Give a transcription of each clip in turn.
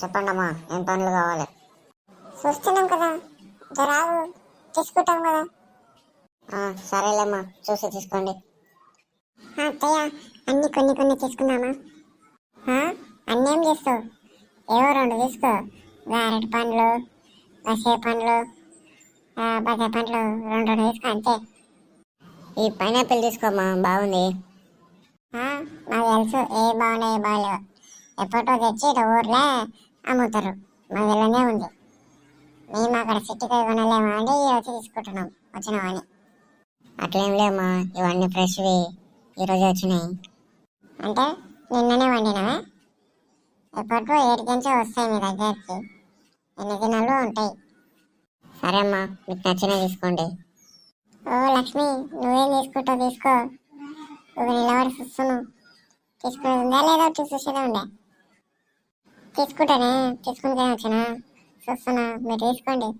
చెప్పండి అమ్మా ఏం పనులు కావాలి? చూస్తున్నాం కదా జరాగు తీసుకుంటాం కదా. సరేలేమ్మా చూసి తీసుకోండి. అత్తయ్య అన్ని కొన్ని కొన్ని తీసుకుందామా? ఆ, అన్నీ ఏం చేస్తావు? ఏవో రెండు తీసుకో. అరటి పండ్లు బసే పండ్లు బసే పండ్లు రెండు రెండు తీసుకో అంతే. ఈ పైనాపిల్ తీసుకోమ్మా బాగుంది. నాకు తెలుసు ఏ బాగున్నాయి ఏ బాగాలేవు. ఎప్పటో తెచ్చి ఇటు ఊర్లో? అమ్ముతారు. మా వెళ్ళనే ఉంది. మేము అక్కడ సిటీకి కొనలేమా అండి వచ్చి తీసుకుంటున్నాం. వచ్చినామని అట్లేం లేమ్మా ఇవన్నీ ఫ్రెష్వి. ఈరోజు వచ్చినాయి. అంటే నిన్ననే వండినవే? ఎప్పటికో ఏడికించే వస్తాయి మీ దగ్గరికి. ఎన్ని దినాలు ఉంటాయి? సరే అమ్మా మీకు నచ్చినవి తీసుకోండి. ఓ లక్ష్మి నువ్వేం తీసుకుంటావు తీసుకో. ఒక నిలబడి చూస్తున్నావు తీసుకునేది ఉందా లేదా? చూసేదే ఉందా? తీసుకుంటానే తీసుకుంటే వచ్చినా చూస్తున్నా మీరు తీసుకోండి.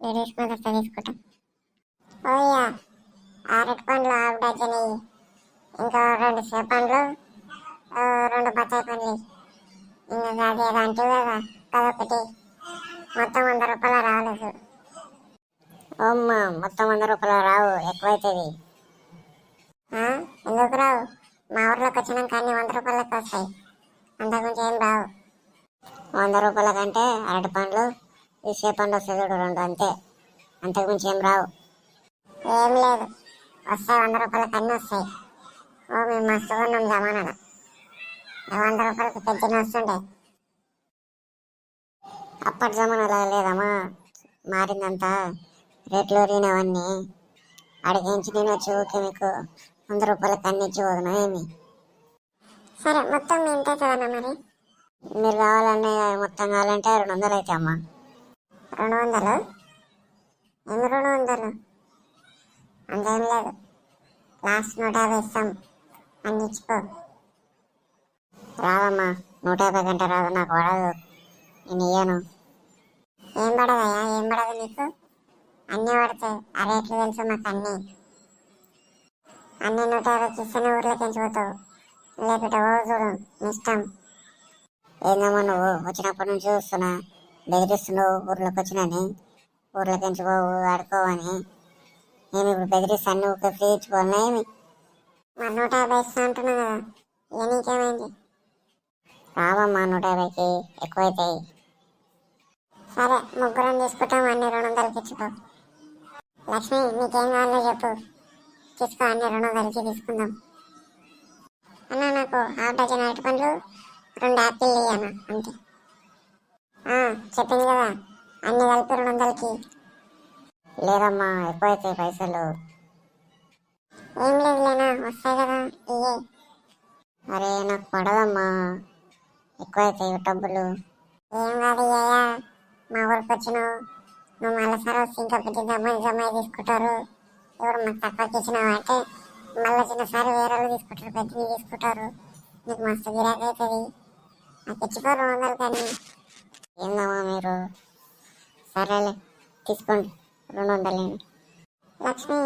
మీరు తీసుకున్న తర్వాత తీసుకుంటా. ఓయ్యా అరటి పండ్లు హాఫ్ డజన్. ఇంకా రెండు సేప పండ్లు ఆ, రెండు బత్తాయి పండ్లు. ఇంకా అది అంటే కదా అదొకటి మొత్తం వంద రూపాయలు రాలేదు. అమ్మా మొత్తం వంద రూపాయలు రావు ఎక్కువైతుంది? ఎందుకు రావు? మా ఊర్లోకి వచ్చినాక అన్ని వంద రూపాయలకి వస్తాయి. అంతకుమించి ఏం రావు. వంద రూపాయల కంటే అరటి పండ్లు ఈ పండ్లు వస్తాయి చూడు రెండు అంతే. అంతకుమించి ఏం రావు. ఏం లేదు. వస్తాయి వంద రూపాయలకి అన్నీ వస్తాయి. ఓ మేము మస్తు ఉన్నాం జమానాలో వంద రూపాయలకి పెద్ద వస్తుండే అప్పటి జమాన అలా లేదమ్మా. మారిందంతా రేట్లు రీనవన్నీ అడిగించి నేను వచ్చి ఊకే మీకు వంద రూపాయలకి అన్ని ఇచ్చి పోదును ఏమి? సరే మొత్తం ఎంత అవుతుందన్న మరి? మీరు కావాలనే మొత్తం కావాలంటే రెండు వందలు అయితే అమ్మా. రెండు వందలు? ఎన్ని రెండు వందలు? అంతేం లేదు. లాస్ట్ నూట యాభై ఇస్తాం. అన్ని ఇచ్చిపో. రాదమ్మా నూట యాభై కంటే రాదు నాకు పడదు. నేను ఇయ్యను. ఏం పడదయ్యా? ఏం పడదు నీకు? అన్నీ పడతాయి. ఆ రేట్లు తెలుసు మాకు అన్నీ. అన్ని నూట యాభైకి ఇస్తేనే ఊర్లోకి ఎంచిపోతావు లేకుంటే ఓ చూడు ఇష్టం. ఏందమ్మా నువ్వు? వచ్చినప్పటి నుంచి చూస్తున్నా. బెదిరిస్తున్నావు ఊర్లోకి వచ్చినని. ఊర్లోకి ఎంచుకోవు ఆడుకోవని నేను ఇప్పుడు బెదిరిస్తాను? నువ్వు ఫ్రీ ఇచ్చుకోవాలన్నా ఏమి? మరి నూట యాభై ఇస్తా అంటున్నా కదా. ఇక నీకేమైంది? రావమ్మా నూట యాభైకి. ఎక్కువైతాయి. సరే ముగ్గురం తీసుకుంటాం. అన్ని రెండు వందలకి లక్ష్మి నీకేం కావాలో చెప్పు. తీసుకో అన్ని రెండు వందలకి తీసుకుందాం. అన్న నాకు హాఫ్ డజన్ అరటి పండ్లు రెండు యాపిల్ ఇయ్యన్న అంతే. ఆ, చెప్పింది కదా అన్ని కలిపి రెండు వందలకి. లేదమ్మా ఎక్కువైతాయి పైసలు. ఏం లేదు లేనా వస్తాయి కదా ఇయ్యే. అరే నాకు పడదమ్మా ఎక్కువైతాయి డబ్బులు. ఏం కాదు అయ్యా మా ఊరికి వచ్చినావు నువ్వు మళ్ళీ సరే వచ్చి ఇంకా పెద్ద జమ్మాయి జమ్మాయి తీసుకుంటారు. ఎవరు మాకు తక్కువకి ఇచ్చినావు అంటే మళ్ళీ చిన్నసారి వేరే వాళ్ళు తీసుకుంటారు పెద్దవి తీసుకుంటారు. నీకు మస్తు గిరాకీ అవుతుంది నాకు ఇచ్చిపో రెండు వందలు కానీ ఏందమ్మా మీరు? సరేలే తీసుకోండి. రెండు వందలు లక్ష్మి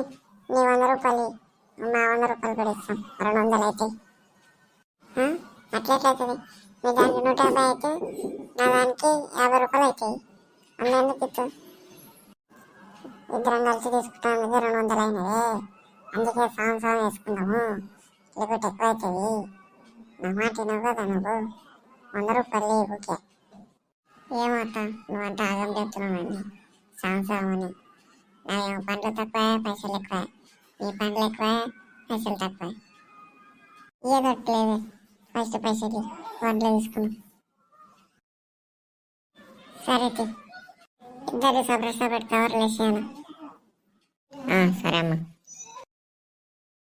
నీ వంద రూపాయలు మా వంద రూపాయలు కూడా ఇస్తాం. రెండు వందలు అయితే అట్లెట్లవుతుంది మీ దానికి నూట యాభై అయితే నా దానికి యాభై రూపాయలు అవుతాయి అందుకు ఇచ్చు ఇద్దరం కలిసి తీసుకుంటాం అందుకే రెండు వందలు అయినవే అందుకే సాయం సాయం వేసుకుందాము. లేకపోతే ఎక్కువ అవుతుంది నా మాట వినవు కదా నువ్వు? వంద రూపాయలు ఊకే ఏమాట నువ్వంటే ఆగం చెప్తున్నావని సాయం నా పండ్లు తక్కువ పైసలు ఎక్కువ. నీ పండ్లు ఎక్కువ పైసలు తక్కువ. ఏదొట్లేదు ఫస్ట్ పైసకి పండ్లు తీసుకున్నాం. సరే తీ. ఇద్దరు సపరేట్ సపరేట్ కవర్లు వేసాను సరే అమ్మా.